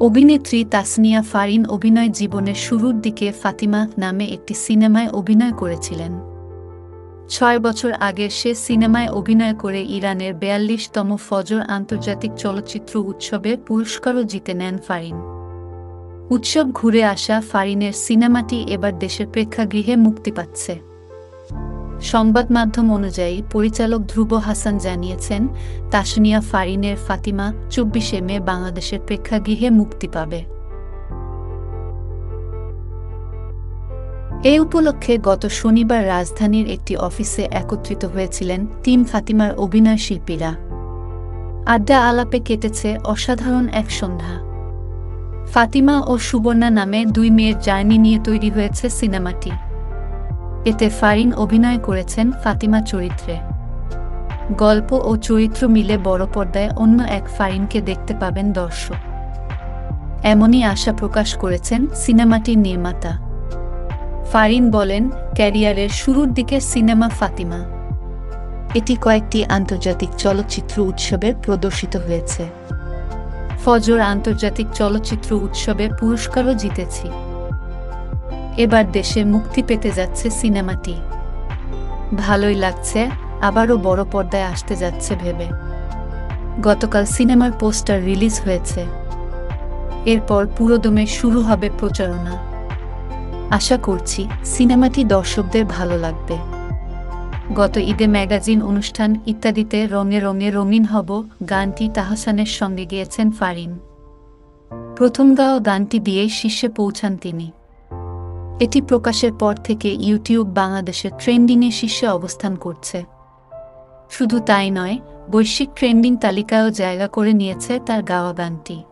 অভিনেত্রী তাসনিয়া ফারিন অভিনয় জীবনের শুরুর দিকে ফাতিমা নামে একটি সিনেমায় অভিনয় করেছিলেন। ছয় বছর আগে সে সিনেমায় অভিনয় করে ইরানের বেয়াল্লিশতম ফজর আন্তর্জাতিক চলচ্চিত্র উৎসবে পুরস্কারও জিতে নেন ফারিন। উৎসব ঘুরে আসা ফারিনের সিনেমাটি এবার দেশের প্রেক্ষাগৃহে মুক্তি পাচ্ছে। সংবাদ মাধ্যম অনুযায়ী পরিচালক ধ্রুব হাসান জানিয়েছেন, তাসনিয়া ফারিনের ফাতিমা চব্বিশে মে বাংলাদেশের প্রেক্ষাগৃহে মুক্তি পাবে। এ উপলক্ষে গত শনিবার রাজধানীর একটি অফিসে একত্রিত হয়েছিলেন টিম ফাতিমার অভিনয় শিল্পীরা। আড্ডা আলাপে কেটেছে অসাধারণ এক সন্ধ্যা। ফাতিমা ও সুবর্ণা নামে দুই মেয়ের জার্নি নিয়ে তৈরি হয়েছে সিনেমাটি। এতে ফারিন অভিনয় করেছেন ফাতিমা চরিত্রে। গল্প ও চরিত্র মিলে বড় পর্দায় অন্য এক ফারিনকে দেখতে পাবেন দর্শক। এমনই আশা প্রকাশ করেছেন সিনেমাটির নির্মাতা। ফারিন বলেন, ক্যারিয়ারের শুরুর দিকে সিনেমা ফাতিমা। এটি কয়েকটি আন্তর্জাতিক চলচ্চিত্র উৎসবে প্রদর্শিত হয়েছে। ফজর আন্তর্জাতিক চলচ্চিত্র উৎসবে পুরস্কারও জিতেছি। এবার দেশে মুক্তি পেতে যাচ্ছে সিনেমাটি। ভালোই লাগছে, আবারও বড় পর্দায় আসতে যাচ্ছে ভেবে। গতকাল সিনেমার পোস্টার রিলিজ হয়েছে। এরপর পুরোদমে শুরু হবে প্রচারণা। আশা করছি সিনেমাটি দর্শকদের ভালো লাগবে। গত ঈদে ম্যাগাজিন অনুষ্ঠান ইত্যাদিতে রঙে রঙে রঙিন হব গানটি তাহসানের সঙ্গে গিয়েছেন ফারিন। প্রথম গাওয়া গানটি দিয়েই শীর্ষে পৌঁছান তিনি। এটি প্রকাশের পর থেকে ইউটিউব বাংলাদেশের ট্রেন্ডিংয়ের শীর্ষে অবস্থান করছে। শুধু তাই নয়, বৈশ্বিক ট্রেন্ডিং তালিকায়ও জায়গা করে নিয়েছে তার গাওয়া গানটি।